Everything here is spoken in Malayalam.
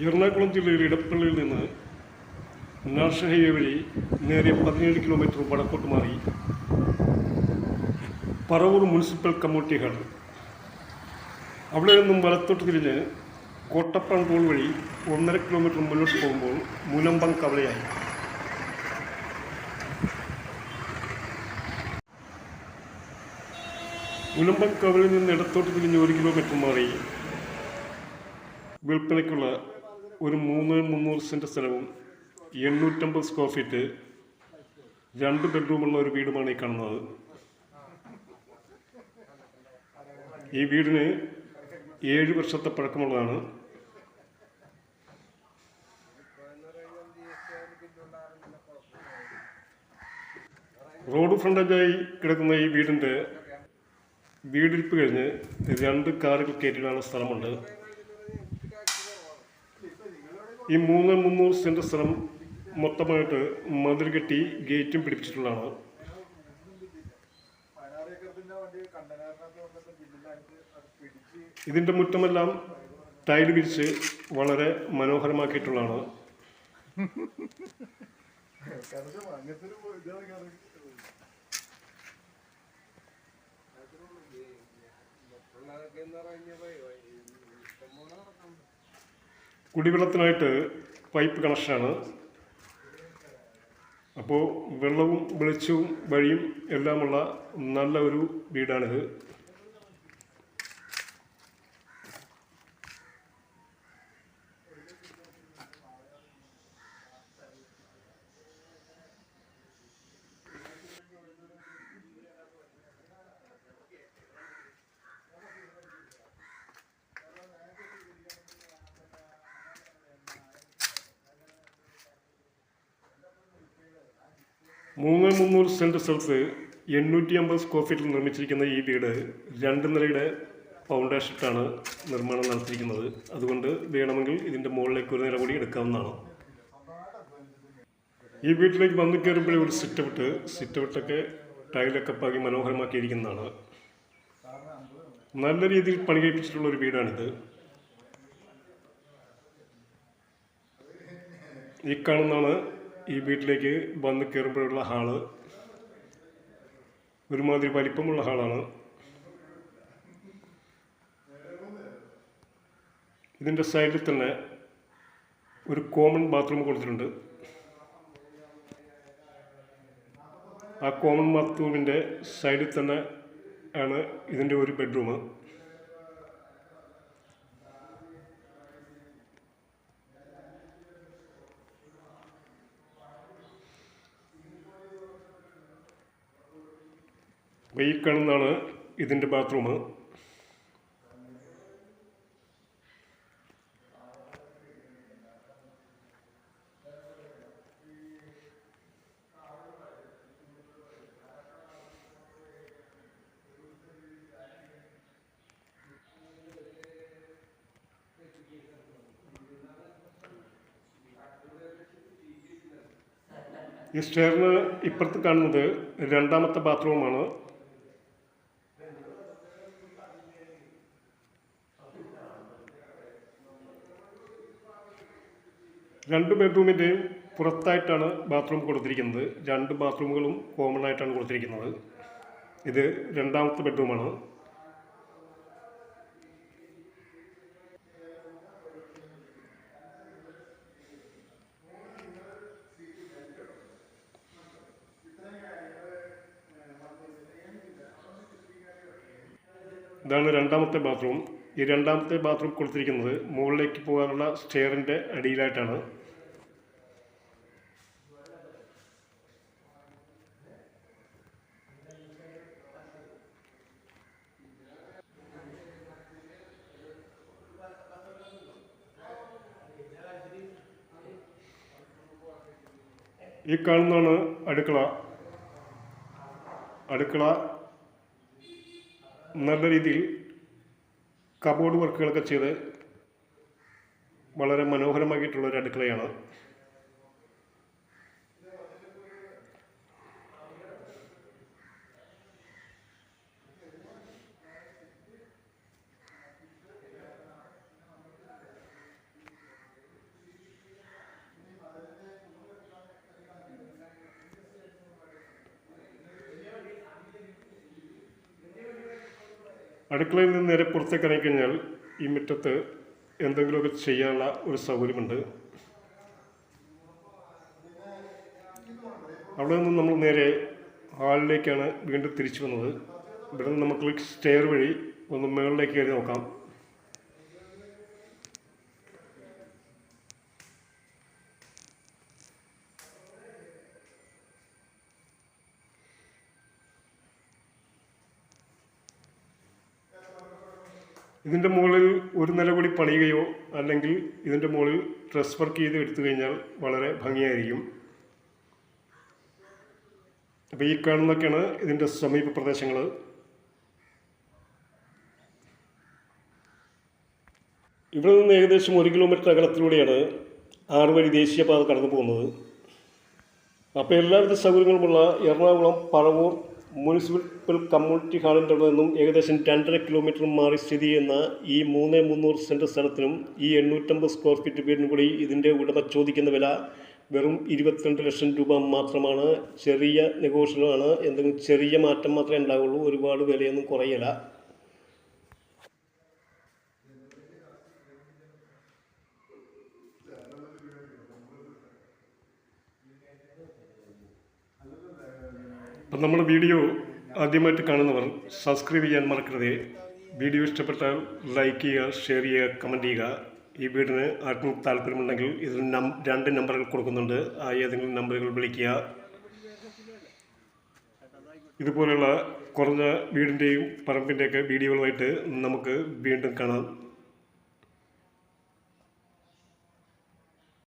എറണാകുളം ജില്ലയിൽ ഇടപ്പള്ളിയിൽ നിന്ന് നാഷണൽ ഹൈവേ വഴി നേരെ പതിനേഴ് കിലോമീറ്റർ വടക്കോട്ട് മാറി പറവൂർ മുനിസിപ്പൽ കമ്മ്യൂണിറ്റി ഹാൾ അവിടെ നിന്നും വലത്തോട്ട് തിരിഞ്ഞ് കോട്ടപ്പുറം ടോൾ വഴി ഒന്നര കിലോമീറ്റർ മുന്നോട്ട് പോകുമ്പോൾ മുലമ്പം കവലയായി മുലമ്പം കവലയിൽ നിന്ന് ഇടത്തോട്ട് തിരിഞ്ഞ് ഒരു കിലോമീറ്റർ മാറി വിൽപ്പനയ്ക്കുള്ള ഒരു മൂന്ന് മുന്നൂറ് സെന്റ് സ്ഥലവും എണ്ണൂറ്റമ്പത് സ്ക്വയർ ഫീറ്റ് രണ്ട് ബെഡ്റൂമുള്ള ഒരു വീടുമാണ് ഈ കാണുന്നത്. ഈ വീടിന് ഏഴ് വർഷത്തെ പഴക്കമുള്ളതാണ്. റോഡ് ഫ്രണ്ടേജായി കിടക്കുന്ന ഈ വീടിന്റെ വീടിരിപ്പ് കഴിഞ്ഞ് രണ്ട് കാറുകൾ കയറ്റിടാനുള്ള സ്ഥലമുണ്ട്. ഈ മൂന്ന് മുന്നൂറ് സെന്റ് സ്ഥലം മൊത്തമായിട്ട് മതിൽ കെട്ടി ഗേറ്റും പിടിപ്പിച്ചിട്ടുള്ളതാണ്. ഇതിന്റെ മുറ്റമെല്ലാം ടൈൽ വിരിച്ച് വളരെ മനോഹരമാക്കിയിട്ടുള്ളതാണ്. കുടിവെള്ളത്തിനായിട്ട് പൈപ്പ് കണക്ഷനാണ്. അപ്പോൾ വെള്ളവും വെളിച്ചവും വഴിയും എല്ലാമുള്ള നല്ല ഒരു വീടാണിത്. മൂന്ന് മുന്നൂറ് സെന്റ് സ്ഥലത്ത് എണ്ണൂറ്റി അമ്പത് സ്ക്വയർ ഫീറ്റിൽ നിർമ്മിച്ചിരിക്കുന്ന ഈ വീട് രണ്ട് നിലയുടെ ഫൗണ്ടേഷൻ ഇട്ടാണ് നിർമ്മാണം നടത്തിയിരിക്കുന്നത്. അതുകൊണ്ട് വേണമെങ്കിൽ ഇതിന്റെ മുകളിലേക്ക് ഒരു നില കൂടി എടുക്കാവുന്നതാണ്. ഈ വീട്ടിലേക്ക് വന്നു കയറുമ്പോഴേ ഒരു സിറ്റ് ഔട്ട് സിറ്റ് ഔട്ടൊക്കെ ടൈലൊക്കെ പാകി മനോഹരമാക്കിയിരിക്കുന്നതാണ്. നല്ല രീതിയിൽ പണി കഴിപ്പിച്ചിട്ടുള്ള ഒരു വീടാണിത്. ഈ കാണുന്നതാണ് ഈ വീട്ടിലേക്ക് വന്ന് കയറുമ്പോഴുള്ള ഹാൾ ഒരുമാതിരി വലിപ്പമുള്ള ഹാളാണ്. ഇതിന്റെ സൈഡിൽ തന്നെ ഒരു കോമൺ ബാത്റൂം കൊടുത്തിട്ടുണ്ട്. ആ കോമൺ ബാത്റൂമിന്റെ സൈഡിൽ തന്നെ ആണ് ഇതിന്റെ ഒരു ബെഡ്റൂം. അപ്പോൾ ഈ കാണുന്നതാണ് ഇതിന്റെ ബാത്റൂം ഈ സ്റ്റെയറിന് ഇപ്പുറത്ത് കാണുന്നത് രണ്ടാമത്തെ ബാത്റൂമാണ് രണ്ട് ബെഡ്റൂമിന്റെയും പുറത്തായിട്ടാണ് ബാത്റൂം കൊടുത്തിരിക്കുന്നത്. രണ്ട് ബാത്റൂമുകളും കോമൺ ആയിട്ടാണ് കൊടുത്തിരിക്കുന്നത്. ഇത് രണ്ടാമത്തെ ബെഡ്റൂമാണ് ഇതാണ് രണ്ടാമത്തെ ബാത്റൂം ഈ രണ്ടാമത്തെ ബാത്റൂം കൊടുത്തിരിക്കുന്നത് മുകളിലേക്ക് പോകാനുള്ള സ്റ്റെയറിന്റെ അടിയിലായിട്ടാണ്. ഈ കാണുന്നതാണ് അടുക്കള. അടുക്കള നല്ല രീതിയിൽ കബോർഡ് വർക്കുകളൊക്കെ ചെയ്ത് വളരെ മനോഹരമാക്കിയിട്ടുള്ള ഒരു അടുക്കളയാണ്. അടുക്കളയിൽ നിന്ന് നേരെ പുറത്തേക്ക് ഇറങ്ങിക്കഴിഞ്ഞാൽ ഈ മുറ്റത്ത് എന്തെങ്കിലുമൊക്കെ ചെയ്യാനുള്ള ഒരു സൗകര്യമുണ്ട്. അവിടെ നിന്ന് നമ്മൾ നേരെ ഹാളിലേക്കാണ് വീണ്ടും തിരിച്ചു വന്നത്. ഇവിടെ നിന്ന് നമുക്ക് സ്റ്റെയർ വഴി ഒന്ന് മുകളിലേക്ക് കയറി നോക്കാം. ഇതിന്റെ മുകളിൽ ഒരു നില കൂടി പണിയുകയോ അല്ലെങ്കിൽ ഇതിന്റെ മുകളിൽ ഡ്രസ് വർക്ക് ചെയ്ത് എടുത്തു കഴിഞ്ഞാൽ വളരെ ഭംഗിയായിരിക്കും. അപ്പോൾ ഈ കാണുന്നൊക്കെയാണ് ഇതിന്റെ സമീപ പ്രദേശങ്ങൾ ഇവിടെ നിന്ന് ഏകദേശം ഒരു കിലോമീറ്റർ അകലത്തിലൂടെയാണ് ആറുവഴി ദേശീയപാത കടന്നു പോകുന്നത് അപ്പോൾ എല്ലാവിധ സൗകര്യങ്ങളുമുള്ള എറണാകുളം പറവൂർ മുനിസിപ്പൽ കമ്മ്യൂണിറ്റി ഹാളിന്റെ അവിടെ നിന്നും ഏകദേശം രണ്ടര കിലോമീറ്റർ മാറി സ്ഥിതി ചെയ്യുന്ന ഈ മൂന്ന് മുന്നൂറ് സെന്റ് സ്ഥലത്തിനും ഈ എണ്ണൂറ്റമ്പത് സ്ക്വയർ ഫീറ്റ് വീടിനും കൂടി ഇതിന്റെ ഉടമ ചോദിക്കുന്ന വില വെറും ഇരുപത്തിരണ്ട് ലക്ഷം രൂപ മാത്രമാണ്. ചെറിയ നെഗോഷ്യലാണ് എന്തെങ്കിലും ചെറിയ മാറ്റം മാത്രമേ ഉണ്ടാവുള്ളൂ. ഒരുപാട് വിലയൊന്നും കുറയില്ല. അപ്പം നമ്മൾ വീഡിയോ ആദ്യമായിട്ട് കാണുന്നവർ സബ്സ്ക്രൈബ് ചെയ്യാൻ മറക്കരുത്. വീഡിയോ ഇഷ്ടപ്പെട്ടാൽ ലൈക്ക് ചെയ്യുക ഷെയർ ചെയ്യുക കമന്റ് ചെയ്യുക. ഈ വീടിന് ആർക്കും താല്പര്യമുണ്ടെങ്കിൽ ഇതിൽ നം രണ്ട് നമ്പറുകൾ കൊടുക്കുന്നുണ്ട്. ആ ഏതെങ്കിലും നമ്പറുകൾ വിളിക്കുക. ഇതുപോലെയുള്ള കുറഞ്ഞ വീടിന്റെയും പറമ്പിന്റെയൊക്കെ വീഡിയോകളുമായിട്ട് നമുക്ക് വീണ്ടും കാണാം.